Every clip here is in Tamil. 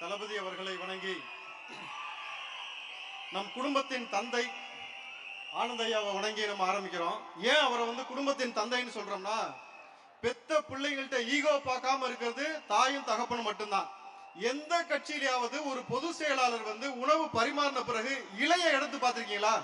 தளபதி அவர்களை வணங்கி நம் குடும்பத்தின் தந்தை ஆனந்தையாவை வணங்கி நம்ம ஆரம்பிக்கிறோம். ஏன் அவரை வந்து குடும்பத்தின் தந்தைன்னு சொல்றோம்னா பெத்த பிள்ளைங்கள்ட்ட ஈகோ பார்க்காம இருக்கிறது தாயும் தகப்பனும் மட்டும்தான். எந்த கட்சியிலையாவது ஒரு பொது செயலாளர் வந்து உணவு பரிமாறின பிறகு இலைய எடுத்து பார்த்திருக்கீங்களா?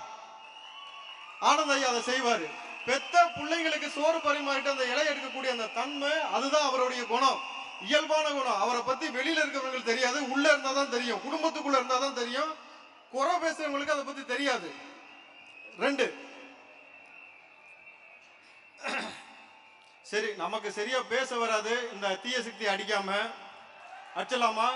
ஆனந்த் ஐயா அதை செய்வாரு. பெத்த பிள்ளைங்களுக்கு சோறு பரிமாறிட்டு அந்த இலை எடுக்கக்கூடிய அந்த தன்மை அதுதான் அவருடைய குணம். இயல்பான குணம். அவரை பத்தி வெளியில இருக்கிறவங்களுக்கு தெரியாது உள்ள இருந்தா தான் தெரியும் குடும்பத்துக்குள்ள இருந்தா தான் தெரியும். குறை பேசுறவங்களுக்கு அதை பத்தி தெரியாது. ரெண்டு. சரி நமக்கு சரியா பேச வராது இந்த தீய சக்தி அடிக்காம. அடிச்சலாமா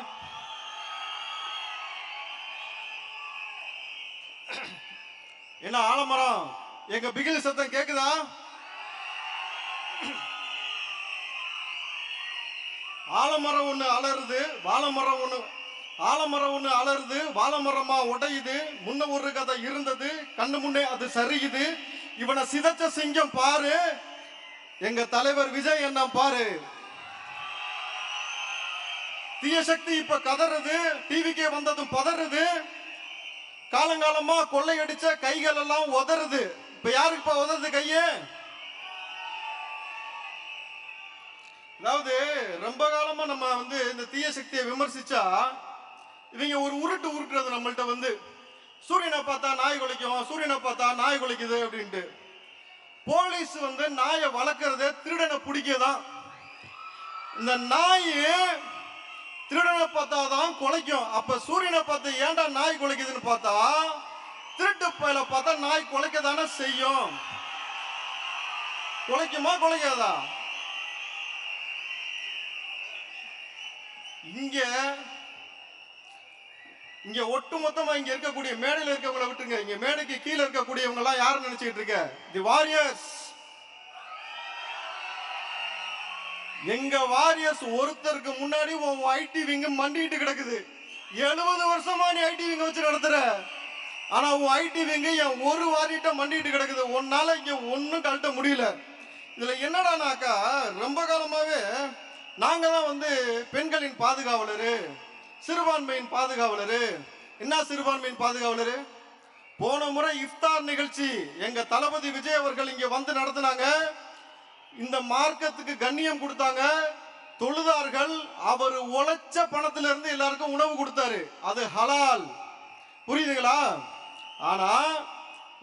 என்ன ஆலமரம்? எங்க பிகில் சத்தம் கேக்குதா? ஆலமரம் ஒன்று அலறுது வாழைமரம் ஒன்று ஆலமரம் ஒன்று அலறுது வாழமரமாக உடையுது. முன்ன ஒரு கதை இருந்தது கண்ணு முன்னே அது சரியுது. இவனை சிதைச்ச சிங்கம் பாரு எங்க தலைவர் விஜய் என்ன பாரு. தீய சக்தி இப்ப கதறுது டிவிக்கே வந்ததும் பதறுது. காலங்காலமா கொள்ளையடிச்ச கைகள் எல்லாம் உதறுது. இப்ப யாருக்கு இப்ப உதறது கையே? அதாவது ரொம்ப காலமா நம்ம வந்து இந்த தீய சக்தியை விமர்சிச்சா இவங்க ஒரு உருட்டு உருட்டுறது நம்மள்ட்ட வந்து சூரியனை பார்த்தா நாய் குலைக்கும் சூரியனை பார்த்தா நாய் குலைக்குது அப்படின்ட்டு. போலீஸ் வந்து நாயை வளர்க்குறதே திருடனை பிடிக்கதான். இந்த நாய் திருடனை பார்த்தா தான் குலைக்கும். அப்ப சூரியனை பார்த்து ஏன்டா நாய் குலைக்குதுன்னு பார்த்தா திருட்டு பயில பார்த்தா நாய் குலைக்க தானே செய்யும். குலைக்குமா குலைக்காதான் இங்க இங்க ஒட்டுமொத்தமா இங்க இருக்கக்கூடிய மேடையில் இருக்கவங்கள விட்டுருங்க. இங்க மேடைக்கு கீழே இருக்கக்கூடியவங்க எல்லாம் யாரும் நினைச்சிட்டு இருக்க? தி வாரியர்ஸ் எங்க வாரியர்ஸ் ஒருத்தருக்கு முன்னாடி உன் ஐடி விங்க மண்டிட்டு கிடக்குது. எழுபது வருஷமா நீ ஐடி விங்க வச்சு நடத்துற. ஆனா உன் ஐடி விங்க என் ஒரு வாரிட்ட மண்டிட்டு கிடக்குது. உன்னால இங்க ஒன்னும் கழட்ட முடியல. இதுல என்னடானாக்கா ரொம்ப காலமாவே நாங்கள் தான் வந்து பெண்களின் பாதுகாவலர் சிறுபான்மையின் பாதுகாவலர். என்ன சிறுபான்மையின் பாதுகாவலர்? போன முறை இஃப்தார் நிகழ்ச்சி எங்க தளபதி விஜய் அவர்கள் இங்க வந்து நடத்தினாங்க. இந்த மார்க்கத்துக்கு கண்ணியம் கொடுத்தாங்க. தொழுதார்கள் அவர் உழைச்ச பணத்துல இருந்து எல்லாருக்கும் உணவு கொடுத்தாரு. அது ஹலால். புரியுதுங்களா? ஆனா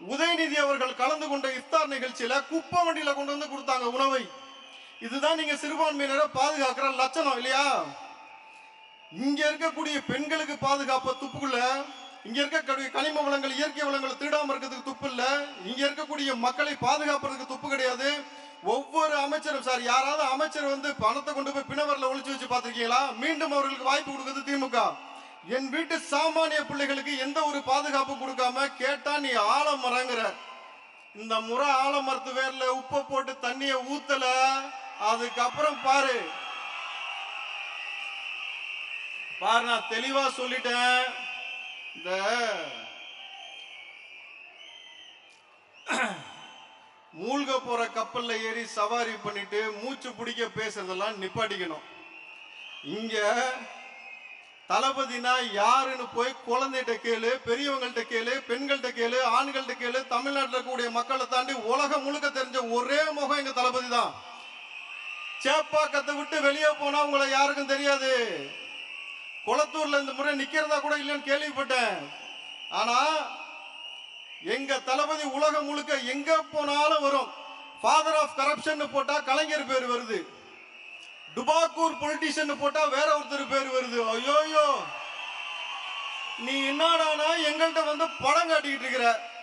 உதயநிதி அவர்கள் கலந்து கொண்ட இஃப்தார் நிகழ்ச்சியில குப்பை வண்டியில கொண்டு வந்து கொடுத்தாங்க உணவை. இதுதான் நீங்க சிறுபான்மையினரை பாதுகாக்கிற லட்சணம் இல்லையா? இங்க இருக்கக்கூடிய பெண்களுக்கு பாதுகாப்ப துப்புக்குள்ள இங்க இருக்கக்கூடிய கனிம வளங்கள் இயற்கை வளங்களை திருடாம இருக்கிறதுக்கு துப்பு இல்ல. இங்க இருக்கக்கூடிய மக்களை பாதுகாப்புறதுக்கு துப்பு கிடையாது. ஒவ்வொரு அமைச்சரும் சார் யாராவது அமைச்சர் வந்து பணத்தை கொண்டு போய் பிணவரில் ஒழிச்சு வச்சு பார்த்துருக்கீங்களா? மீண்டும் அவர்களுக்கு வாய்ப்பு கொடுக்குது திமுக. என் வீட்டு சாமானிய பிள்ளைகளுக்கு எந்த ஒரு பாதுகாப்பும் கொடுக்காம கேட்டா நீ ஆலமரங்கிற. இந்த முறை ஆலமரத்து வேர்ல உப்பை போட்டு தண்ணியை ஊத்தலை. அதுக்கப்புறம் பாரு. பாரு நான் தெளிவா சொல்லிட்டேன். இந்த மூழ்க போற கப்பல்ல ஏறி சவாரி பண்ணிட்டு மூச்சு பிடிக்க பேசுறதெல்லாம் நிப்பாட்டிக்கணும். இங்க தளபதினா யாருன்னு போய் குழந்தைகிட்ட கேளு பெரியவங்கள்ட்ட கேளு பெண்கள்கிட்ட கேளு ஆண்கள்ட்ட கேளு தமிழ்நாட்டில் இருக்கக்கூடிய மக்களை தாண்டி உலகம் முழுக்க தெரிஞ்ச ஒரே முகம் எங்க தளபதி தான். சேப்பாக்கத்தை விட்டு வெளியே போனா உங்களை யாருக்கும் தெரியாது. குளத்தூர்ல இந்த முறை நிக்கிறதா கூட இல்லைன்னு கேள்விப்பட்டேன். ஆனா எங்க தளபதி உலகம் முழுக்க எங்க போனாலும் வரும். ஃபாதர் ஆஃப் கரப்ஷன் போட்டா கலைஞர் பேர் வருது. டுபாக்கூர் பொலிட்டிஷியன் போட்டா வேற ஒருத்தர் பேர் வருது. ஐயோயோ! நீ என்னடானா எங்கள்கிட்ட வந்து படம் காட்டிக்கிட்டு இருக்கிற?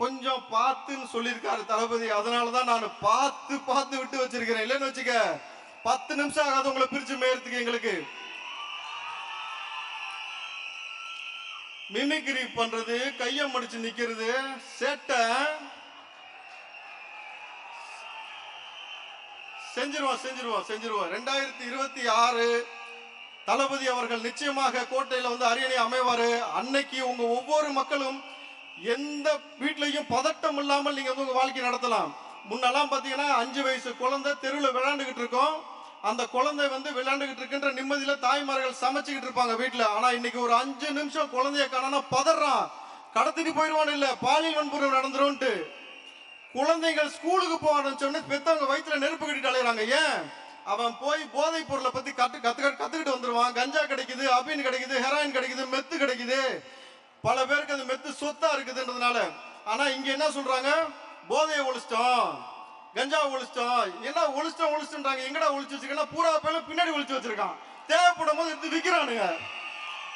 கொஞ்சம் பார்த்துன்னு சொல்லியிருக்காரு தளபதி. அதனால தான் நான் பார்த்து பார்த்து விட்டு வச்சிருக்கிறேன். இல்லைன்னு வச்சுக்க பத்து நிமிஷம் ஆகாது உங்களை பிரிச்சு மேயறதுக்கு எங்களுக்கு. மிமிக்ரி பண்றது கைய மடிச்சு நிக்கிறது சேட்டை. செஞ்சிருவோம் செஞ்சிருவோம் செஞ்சிருவோம். ரெண்டாயிரத்தி இருபத்தி ஆறு தளபதி அவர்கள் நிச்சயமாக கோட்டையில வந்து அரியணை அமைவாரு. அன்னைக்கு உங்க ஒவ்வொரு மக்களும் எந்த வீட்லையும் பதட்டம் இல்லாமல் நீங்க வந்து உங்க வாழ்க்கை நடத்தலாம். முன்னெல்லாம் பாத்தீங்கன்னா அஞ்சு வயசு குழந்தை தெருவில் விளையாண்டுகிட்டு இருக்கோம். அந்த குழந்தை வந்து விளையாண்டுகிட்டு இருக்கின்ற நிம்மதியில தாய்மார்கள் சமைச்சுக்கிட்டு இருப்பாங்க வீட்டுல ஆனா இன்னைக்கு ஒரு அஞ்சு நிமிஷம் குழந்தைய காணனா பதறான். கடத்திட்டு போயிடுவான் இல்ல பாலியல் வன்புறம் நடந்துரும்ட்டு குழந்தைகள் ஸ்கூலுக்கு போக ஆரம்பிச்சோடனே பெத்தவங்க வயிற்றுல நெருப்பு கட்டிட்டு அலையிறாங்க. ஏன்? அவன் போய் போதைப் பொருளை பத்தி கத்து கத்து கத்துக்கிட்டு வந்துருவான். கஞ்சா கிடைக்குது அபின் கிடைக்குது ஹெராயின் கிடைக்குது மெத்து கிடைக்குது. பல பேருக்கு அது மெத்து சொத்தா இருக்குதுன்றதுனால. ஆனா இங்க என்ன சொல்றாங்க? போதையை ஒழிச்சிட்டோம். கஞ்சா ஒழிச்சிட்டோம். என்ன ஒழிச்சிட்டோம் ஒழிச்சுன்றாங்க எங்கடா ஒழிச்சு வச்சிருக்கா பூரா பேர்ல பின்னாடி ஒழிச்சு வச்சிருக்கான். தேவைப்படும் போது எடுத்து விற்கிறானுங்க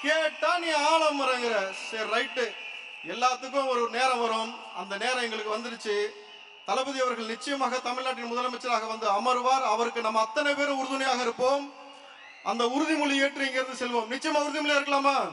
கேட்டா நீ ஆலமரங்கிற. சரி ரைட்டு. எல்லாத்துக்கும் ஒரு நேரம் வரும். அந்த நேரம் எங்களுக்கு வந்துருச்சு. தளபதி அவர்கள் நிச்சயமாக தமிழ்நாட்டின் முதலமைச்சராக வந்து அமருவார். அவருக்கு நம்ம அத்தனை பேரும் உறுதுணையாக இருப்போம். அந்த உறுதிமொழி ஏற்று இங்கிருந்து செல்வோம். நிச்சயமா உறுதிமொழியா இருக்கலாமா?